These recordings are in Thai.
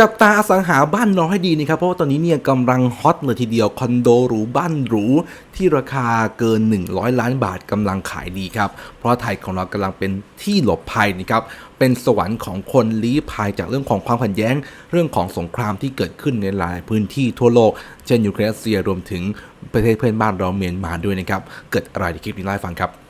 จับตาอสังหาบ้านเราให้ดีนะครับเพราะว่าตอนนี้เนี่ยกำลังฮอตเลยทีเดียวคอนโดหรูบ้านหรูที่ราคาเกิน 100 ล้านบาทกำลังขายดีครับเพราะไทยของเรากำลังเป็นที่หลบภัยนะครับเป็นสวรรค์ของคนลี้ภัยจากเรื่องของความขัดแย้ง เรื่องของสงครามที่เกิดขึ้นในหลายพื้นที่ทั่วโลก เช่นยูเครนเซียรวมถึงประเทศเพื่อนบ้านเราเมียนมาด้วยนะครับเกิดอะไรในคลิปนี้เล่าฟังครับ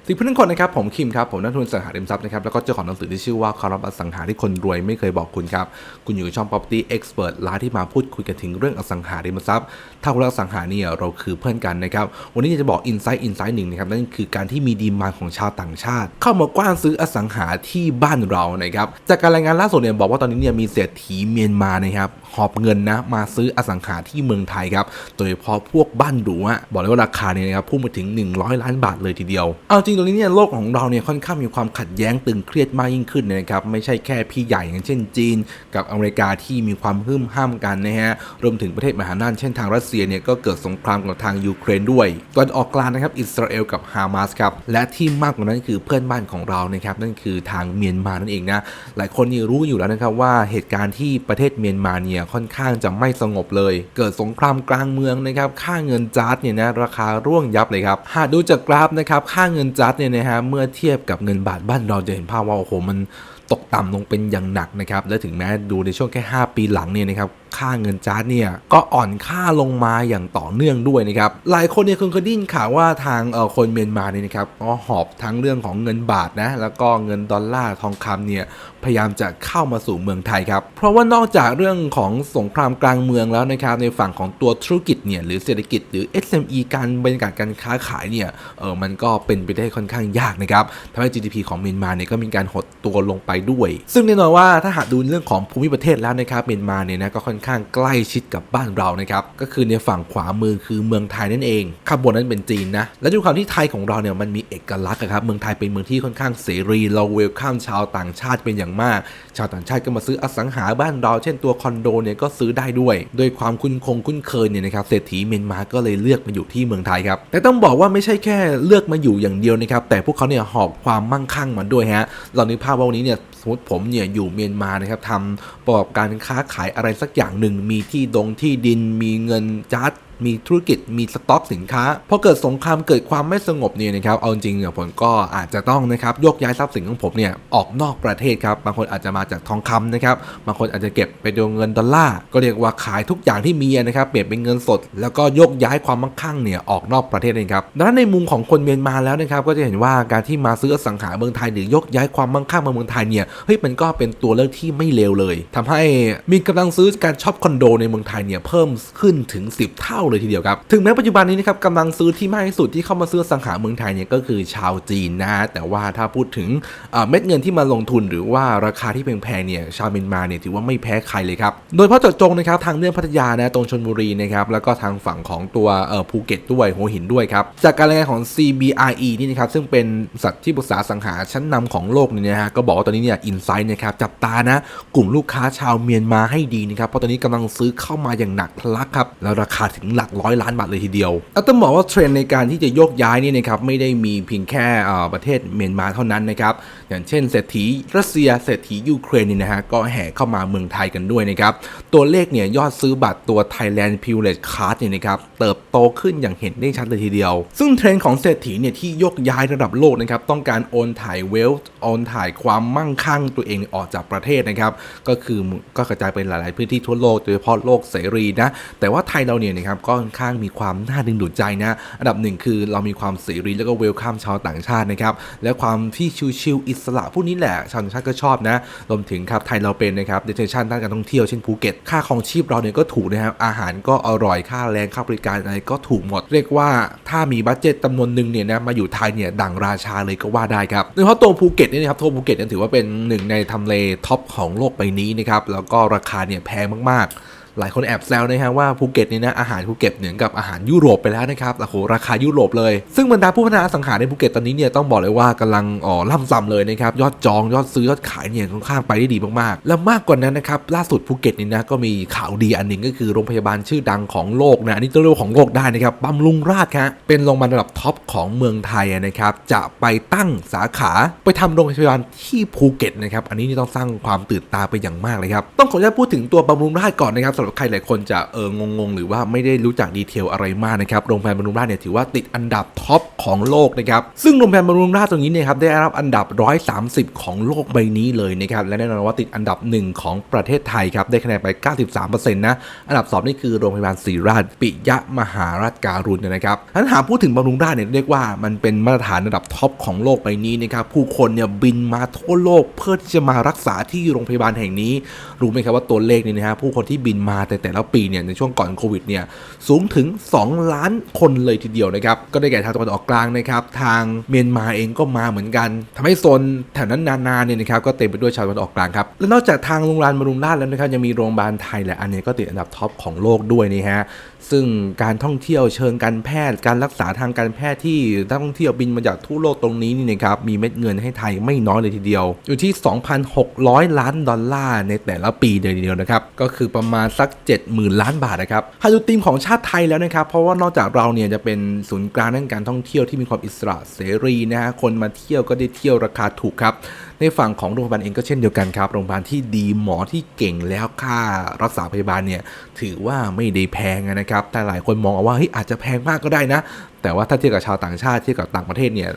สิบเพื่อนคนนะครับผมคิมครับผมนักทุนอสังหาริมทรัพย์นะครับแล้วก็เจ้าของหนังสือที่ชื่อว่าคารับอสังหาที่คนรวยไม่เคยบอกคุณครับคุณอยู่ในช่อง property expert ร้านที่มาพูดคุยกันถึงเรื่องอสังหาริมทรัพย์ ถ้าคุณรักอสังหาเนี่ยเราคือเพื่อนกันนะครับวันนี้จะบอกอินไซต์อินไซต์หนึ่งนะครับนั่นคือการที่มีดีมานของชาวต่างชาติ เข้ามากว้านซื้ออสังหาที่บ้านเรานะครับจากการรายงานล่าสุดเนี่ยบอกว่าตอนนี้เนี่ยมีเศรษฐีเมียนมานะครับหอบเงินนะมาซื้ออสังหาที่เมืองไทยครับโดยเฉพาะพวกบ้านหรูอะบอกเลยว่าราคาเนี่ยนะครับพุ่งไปถึง 100 ล้านบาทเลยทีเดียวเอาจริงตรงนี้เนี่ยโลกของเราเนี่ยค่อนข้างมีความขัดแย้งตึงเครียดมากยิ่งขึ้นนะครับไม่ใช่แค่พี่ใหญ่อย่างเช่นจีน กับอเมริกาที่มีความหึ่มห้ามกันนะฮะรวมถึงประเทศมหาอำนาจเช่นทางรัสเซียเนี่ยก็เกิดสงครามกับทางยูเครนด้วยตอนออกกลางนะครับอิสราเอลกับฮามาสครับและที่มากกว่านั้นคือเพื่อนบ้านของเรานะครับนั่นคือทางเมียนมานั่นเองนะหลายคนนี่รู้อยู่แล้วนะครับว่าเหตุการณ์ที่ประเทศเมียนมาเนี่ยค่อนข้างจะไม่สงบเลย เกิดสงครามกลางเมืองนะครับค่าเงินจาร์ดเนี่ยนะราคาร่วงยับเลยครับหากดูจากกราฟนะครับค่าเงินจร์ดเนี่ยนะฮะเมื่อเทียบกับเงินบาทบ้านเราจะเห็นภาพว่าโอ้โหมันตกต่ำลงเป็นอย่างหนักนะครับและถึงแม้ดูในช่วงแค่ 5 ปีหลังเนี่ยนะครับ ค่าเงินจาร์ดเนี่ยก็อ่อนค่าลงมาอย่างต่อเนื่องด้วยนะครับหลายคนเนี่ยคงเคยได้ยินข่าวว่าทางเอ่อคนเมียนมาเนี่ยนะครับก็หอบทั้งเรื่องของเงินบาทนะแล้วก็เงินดอลลาร์ทองคำเนี่ยพยายามจะเข้ามาสู่เมืองไทยครับเพราะว่านอกจากเรื่องของสงครามกลางเมืองแล้วนะครับในฝั่งของตัวธุรกิจเนี่ยหรือเศรษฐกิจหรือ SME การบรรยากาศการค้าขายเนี่ยเออมันก็เป็นไปได้ค่อนข้างยากนะครับทำให้ GDP ของเมียนมาเนี่ยก็มีการหดตัวลงไปด้วย ซึ่งแน่นอนว่าถ้าหากดูเรื่องของภูมิประเทศแล้วนะครับเมียนมาเนี่ยนะก็ค่อนข้างใกล้ชิดกับบ้านเรานะครับก็คือในฝั่งขวามือคือเมืองไทยนั่นเองข้างบนนั้นเป็นจีนนะและด้วยความที่ไทยของเราเนี่ยมันมีเอกลักษณ์อะครับเมืองไทยเป็นเมืองที่ค่อนข้างเสรีเราเวลคัมชาวต่างชาติเป็นอย่างมาก ชาวต่างชาติก็มาซื้ออสังหาบ้านเรา เช่นตัวคอนโดเนี่ยก็ซื้อได้ด้วย โดยความคุ้นคงคุ้นเคยเนี่ยนะครับเศรษฐีเมียนมาก็เลยเลือกมาอยู่ที่เมืองไทยครับแต่ต้องบอกว่าไม่ใช่แค่เลือกมาอยู่อย่างเดียวนะครับแต่พวกเขาเนี่ยหอบความมั่งคั่งมาด้วยฮะเรานึกภาพว่าวันนี้เนี่ย สมมติผมเนี่ยอยู่เมียนมานะครับทำประกอบการค้าขายอะไรสักอย่างหนึ่ง มีที่ดงที่ดินมีเงินจัด มีธุรกิจมีสต็อกสินค้าพอเกิดสงครามเกิดความไม่สงบเนี่ยนะครับเอาจริงเนี่ยผมก็อาจจะต้องนะครับยกย้ายทรัพย์สินของผมเนี่ยออกนอกประเทศครับบางคนอาจจะมาจากทองคำนะครับบางคนอาจจะเก็บไปดวงเงินดอลลาร์ก็เรียกว่าขายทุกอย่างที่มีนะครับเปลี่ยนเป็นเงินสด แล้วก็ยกย้ายความมั่งคั่งเนี่ยออกนอกประเทศเองครับดังนั้นในมุมของคนเมียนมาแล้วนะครับก็จะเห็นว่าการที่มาซื้อสังหาเมืองไทยหรือยกย้ายความมั่งคั่งมาเมืองไทยเนี่ยเฮ้ยมันก็เป็นตัวเลือกที่ไม่เลวเลยทำให้มีกำลังซื้อการช็อปคอนโดในเมืองไทยเนี่ยเพิ่มขึ้นถึง 10 เท่าเลยทีเดียวครับ ถึงแม้ปัจจุบันนี้นะครับกำลังซื้อที่มากที่สุดที่เข้ามาซื้อสังหาเมืองไทยเนี่ยก็คือชาวจีนนะแต่ว่าถ้าพูดถึงเม็ดเงินที่มาลงทุนหรือว่าราคาที่แพงๆเนี่ยชาวเมียนมาเนี่ยถือว่าไม่แพ้ใครเลยครับโดยเฉพาะเจาะจงนะครับทางเรื่องพัทยานะตรงชนบุรีนะครับแล้วก็ทางฝั่งของตัวเออภูเก็ตด้วยหัวหินด้วยครับจากการรายงานของ CBRE นี่นะครับซึ่งเป็นสัตว์ที่ปรึกษาสังหาชั้นนำของโลกเนี่ยนะฮะก็บอกว่าตอนนี้เนี่ยอินไซต์นะครับจับตานะกลุ่มลูกค้าชาวเมียนมาให้ดีนะครับเพราะตอนนี้กำลังซื้อเข้ามาอย่างหนักทะลักครับแล้วราคาถึงหลักร้อยล้านบาทเลยทีเดียวแล้วต้องบอกว่าเทรนในการที่จะโยกย้ายนี่นะครับไม่ได้มีเพียงแค่ประเทศเมียนมาเท่านั้นนะครับอย่างเช่นเศรษฐีรัสเซียเศรษฐียูเครนนี่นะฮะก็แห่เข้ามาเมืองไทยกันด้วยนะครับตัวเลขเนี่ยยอดซื้อบัตรตัว Thailand Privilege Card เนี่ยนะครับเติบโตขึ้นอย่างเห็นได้ชัดเลยทีเดียว ซึ่งเทรนด์ของเศรษฐีเนี่ยที่ยกย้ายระดับโลกนะครับต้องการโอนถ่ายเวลโอนถ่ายความมั่งคั่งตัวเองออกจากประเทศนะครับก็คือก็กระจายไปหลาย ๆ พื้นที่ทั่วโลกโดยเฉพาะโลกเสรีนะแต่ว่าไทยเราเนี่ยนะครับก็ค่อนข้างมีความน่าดึงดูดใจนะอันดับหนึ่งคือเรามีความเสรีแล้วก็เวลคัมชาวต่างชาตินะครับและความที่ชิวๆอิสระพวกนี้แหละชาวต่างชาติก็ชอบนะรวมถึงครับไทยเราเป็นนะครับเดสติเนชันด้านการท่องเที่ยวเช่นภูเก็ตค่าครองชีพเราเนี่ยก็ถูกนะครับอาหารก็อร่อยค่าแรงค่าบริการอะไรก็ถูกหมด เรียกว่าถ้ามีบัตเจ็ตจำนวนหนึ่งเนี่ยนะมาอยู่ไทยเนี่ยดั่งราชาเลยก็ว่าได้ครับโดยเฉพาะตัวภูเก็ตเนี่ยนะครับตัวภูเก็ตเนี่ยถือว่าเป็นหนึ่งในทำเลท็อปของโลกใบนี้นะครับแล้วก็ราคาเนี่ยแพงมากๆ หลายคนแอบแซวนะฮะว่าภูเก็ตนี่นะอาหารภูเก็ตเหมือกับอาหารยุโรปไปแล้วนะครับโอ้โหราคายุโรปเลย ซึ่งบรรดาผู้พัฒนาอสังหาในภูเก็ตตอนนี้เนี่ยต้องบอกเลยว่ากำลังอ๋อล่ำซ้ำเลยนะครับยอดจองยอดซื้อยอดขายเนี่ยค่อนข้างไปได้ดีมากๆ แล้วมากกว่านั้นนะครับล่าสุดภูเก็ตนี่นะก็มีข่าวดีอันหนึ่งก็คือโรงพยาบาลชื่อดังของโลกนะอันนี้ต้องเรียกของโลกได้นะครับบำรุงราษฎร์ครับเป็นโรงพยาบาลระดับท็อปของเมืองไทยนะครับจะไปตั้งสาขาไปทำโรงพยาบาลที่ภูเก็ตนะครับอันนี้นี่ต้องสร้างความตื่นตาไปอย่างมากเลยครับต้องขออนุญาตพูดถึงตัวบำรุงราษฎร์ก่อนนะครับสำหรับใครหลายคนจะเอองงๆ หรือว่าไม่ได้รู้จักดีเทลอะไรมากนะครับโรงพยาบาลบำรุงราษฎร์เนี่ยถือว่าติดอันดับท็อปของโลกนะครับซึ่งโรงพยาบาลบำรุงราษฎร์ตรงนี้เนี่ยครับได้รับอันดับ 130 ของโลกใบนี้เลยนะครับและแน่นอนว่าติดอันดับหนึ่งของประเทศไทยครับได้คะแนนไป 93%นะอันดับสองนี่คือโรงพยาบาลศรีราชปิยะมหาราชการุณนะครับถ้าหากพูดถึงบำรุงราษฎร์เนี่ยเรียกว่ามันเป็นมาตรฐานระดับท็อปของโลกใบนี้นะครับผู้คนเนี่ยบินมาทั่วโลกเพื่อที่จะมารักษาที่โรงพยาบาลแห่งนี้ รู้ไหมครับว่าตัวเลขเนี่ยนะฮะผู้คนที่บินมาแต่แต่ละปีเนี่ยในช่วงก่อนโควิดเนี่ยสูงถึง 2 ล้านคนเลยทีเดียวนะครับ ก็ได้แก่ทางตะวันออกกลางนะครับทางเมียนมาเองก็มาเหมือนกันทำให้โซนแถวนั้นนานาเนี่ยนะครับก็เต็มไปด้วยชาวตะวันออกกลางครับและนอกจากทางโรงพยาบาลบำรุงราษฎร์แล้วนะครับยังมีโรงพยาบาลไทยแหละอันนี้ก็ติดอันดับท็อปของโลกด้วยนี่ฮะซึ่งการท่องเที่ยวเชิงการแพทย์ การรักษาทางการแพทย์ที่นักท่องเที่ยวบินมาจากทั่วโลกตรงนี้นี่นะครับมีเม็ดเงินให้ไทยไม่น้อยเลยทีเดียว อยู่ที่ 2,600 ล้านดอลลาร์ในแต่ละปีเลยทีเดียวนะครับก็คือประมาณสัก 70,000 ล้านบาทนะครับหากดูธีมของชาติไทยแล้วนะครับ เพราะว่านอกจากเราเนี่ยจะเป็นศูนย์กลางด้านการท่องเที่ยวที่มีความอิสระเสรีนะฮะคนมาเที่ยวก็ได้เที่ยวราคาถูกครับในฝั่งของโรงพยาบาลเองก็เช่นเดียวกันครับ โรงพยาบาลที่ดีหมอที่เก่งแล้วค่ารักษาพยาบาลเนี่ยถือว่าไม่ได้แพงนะครับ แต่หลายคนมองว่าเฮ้ยอาจจะแพงมากก็ได้นะ แต่ว่าถ้าเทียบกับชาวต่างชาติเทียบกับต่างประเทศเนี่ย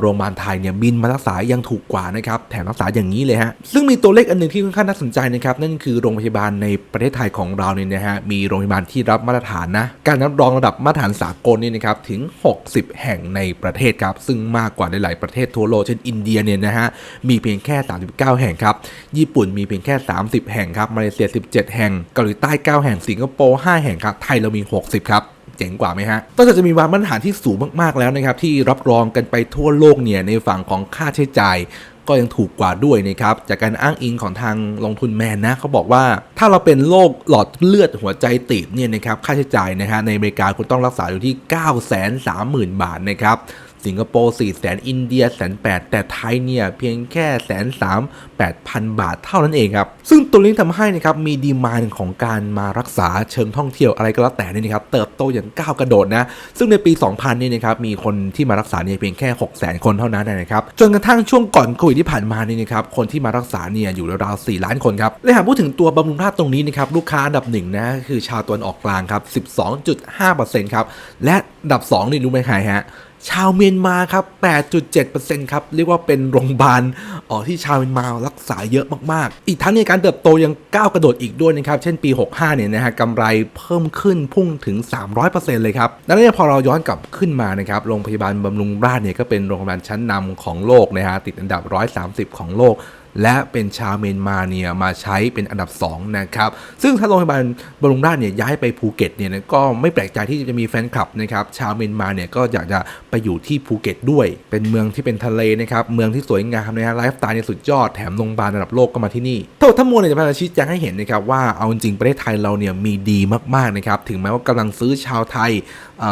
โรงพยาบาลไทยเนี่ยบินมารักษายังถูกกว่านะครับแถมรักษาอย่างนี้เลยฮะซึ่งมีตัวเลขอันหนึ่งที่ค่อนข้างน่าสนใจนะครับนั่นคือโรงพยาบาลในประเทศไทยของเราเนี่ยนะฮะมีโรงพยาบาลที่รับมาตรฐานนะการรับรองระดับมาตรฐานสากลเนี่ยนะครับถึง 60 แห่งในประเทศครับซึ่งมากกว่าหลายประเทศทั่วโลกเช่นอินเดียเนี่ยนะฮะมีเพียงแค่ 39 แห่งครับญี่ปุ่นมีเพียงแค่ 30 แห่งครับมาเลเซีย 17 แห่งเกาหลีใต้ 9 แห่งสิงคโปร์5แห่งครับไทยเรามี 60 ครับ เจ๋งกว่าไหมฮะนอกจากจะมีมาตรฐานที่สูงมากๆแล้วนะครับที่รับรองกันไปทั่วโลกเนี่ยในฝั่งของค่าใช้จ่ายก็ยังถูกกว่าด้วยนะครับ จากการอ้างอิงของทางลงทุนแมนนะเขาบอกว่า ถ้าเราเป็นโรคหลอดเลือดหัวใจตีบเนี่ยนะครับค่าใช้จ่ายนะฮะในอเมริกาคุณต้องรักษาอยู่ที่ 9 3 0 0 0 0 บาทนะครับ สิงคโปร์4แสนอินเดียแสนแแต่ไทยเนี่ยเพียงแค่แสนสามแปดพันบาทเท่านั้นเองครับ ซึ่งตัวนี้ทำให้นะครับมีดีมานของการมารักษาเชิงท่องเที่ยวอะไรก็แล้วแต่นี่นะครับเติบโตอย่างก้าวกระโดดนะ ซึ่งในปี 2000นี่นะครับมีคนที่มารักษาเนี่ยเพียงแค่ 6 0แสนคนเท่านั้นนะครับ จนกระทั่งช่วงก่อนโควิดที่ผ่านมานี่นะครับคนที่มารักษาเนี่ยอยู่ราวๆ4ล้านคนครับและหากพูดถึงตัวบำรุงราษฎร์ตรงนี้นะครับลูกค้าอันดับหนึ่งนะคือชาวตะวันออกกลางครับ12.5%ครับและอันดับ2นี่รู้ไหมใครฮะ ชาวเมียนมาครับ 8.7%ครับ เรียกว่าเป็นโรงพยาบาลอ๋อที่ชาวเมียนมารักษาเยอะมากๆ อีกทั้งในการเติบโตยังก้าวกระโดดอีกด้วยนะครับ เช่นปี 65 เนี่ยนะฮะกำไรเพิ่มขึ้นพุ่งถึง 300%เลยครับ ดังนั้นเนยพอเราย้อนกลับขึ้นมานะครับ โรงพยาบาลบำรุงราษฎร์เนี่ยก็เป็นโรงพยาบาลชั้นนำของโลกนะฮะ ติดอันดับ 130 ของโลก และเป็นชาวเมียนมาเนี่ยมาใช้เป็นอันดับ2นะครับซึ่งถ้าโรงพยาบาลบรุงราษฎร์เนี่ยย้ายไปภูเก็ตเนี่ยก็ไม่แปลกใจที่จะมีแฟนคลับนะครับชาวเมียนมาเนี่ยก็อยากจะไปอยู่ที่ภูเก็ตด้วย เป็นเมืองที่เป็นทะเลนะครับเมืองที่สวยงามนะฮะไลฟ์สไตล์เนี่ยสุดยอดแถมโรงพยาบาลระดับโลกก็มาที่นี่ทั้งหมดทั้งมวลเนี่ยจะพาชี้แจงให้เห็นนะครับว่าเอาจริงประเทศไทยเราเนี่ยมีดีมากๆนะครับถึงแม้ว่ากำลังซื้อชาวไทย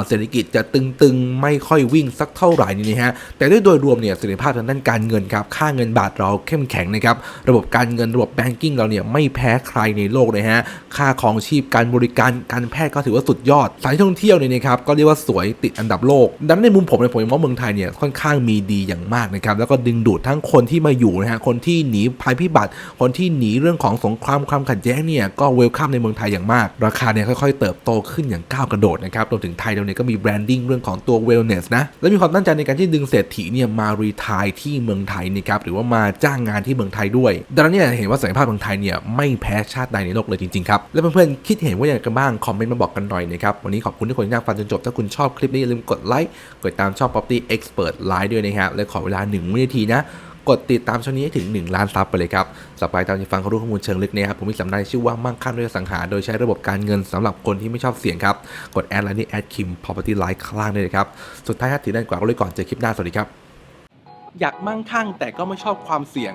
เศรษฐกิจจะตึงๆ ไม่ค่อยวิ่งสักเท่าไหร่นี่นะฮะแต่ด้วยโดยรวมเนี่ยเสถียรภาพทางด้านการเงินครับค่าเงินบาทเราเข้มแข็งนะครับระบบการเงินระบบแบงกิ้งเราเนี่ยไม่แพ้ใครในโลกเลยฮะค่าของชีพการบริการการแพทย์ก็ถือว่าสุดยอดสายท่องเที่ยวเนี่ยนะครับก็เรียกว่าสวยติดอันดับโลก ดังนั้นในมุมผมเนี่ยผมมองเมืองไทยเนี่ยค่อนข้างมีดีอย่างมากนะครับแล้วก็ดึงดูดทั้งคนที่มาอยู่นะฮะคนที่หนีภัยพิบัติ คนที่หนีเรื่องของสงครามความขัดแย้งเนี่ยก็เวลคัมในเมืองไทยอย่างมาก ราคาเนี่ยค่อยๆ เติบโตขึ้นอย่างก้าวกระโดดนะครับรวมถึงไทยยเราเนี่ยก็มีแบรนดิ้งเรื่องของตัว wellness นะ และมีความตั้งใจในการที่ดึงเศรษฐีเนี่ยมารีทายที่เมืองไทยนะครับหรือว่ามาจ้างงานที่เมืองไทยด้วย ดังนั้นเนี่ยเห็นว่าศักยภาพเมืองไทยเนี่ยไม่แพ้ชาติใดในโลกเลยจริงๆครับ และเพื่อนๆคิดเห็นว่าอย่างไรกันบ้างคอมเมนต์มาบอกกันหน่อยนะครับวันนี้ขอบคุณทุกคนที่นั่งฟังจนจบถ้าคุณชอบคลิปนี้อย่าลืมกดไลค์กดตามช่อง Property Expert Live ด้วยนะครับและขอเวลา1วินาทีนะ กดติดตามช่องนี้ให้ถึง 1 ล้านซับไปเลยครับสบายตามที่ฟังข้อรู้ข้อมูลเชิงลึกเนี่ยครับผมมีสำนักชื่อว่ามั่งคั่งด้วยสังหา โดยใช้ระบบการเงินสำหรับคนที่ไม่ชอบเสี่ยงครับ กดแอดไลน์นี่แอดคิม property live ข้างล่างได้เลยครับ สุดท้ายถ้าถือด้านกว่าก็เลยก่อนเจอคลิปหน้าสวัสดีครับ อยากมั่งคั่งแต่ก็ไม่ชอบความเสี่ยง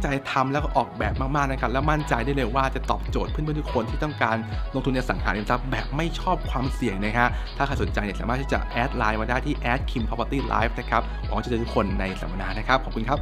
ใจทำแล้วก็ออกแบบมากๆนะครับ แล้วมั่นใจได้เลยว่าจะตอบโจทย์เพื่อนๆทุกคนที่ต้องการลงทุนในสังหาริมทรัพย์แบบไม่ชอบความเสี่ยงนะฮะถ้าใครสนใจเนี่ยสามารถที่จะแอดไลน์มาได้ที่แอดคิม property live นะครับหวังจะเจอทุกคนในสัมมนานะครับขอบคุณครับ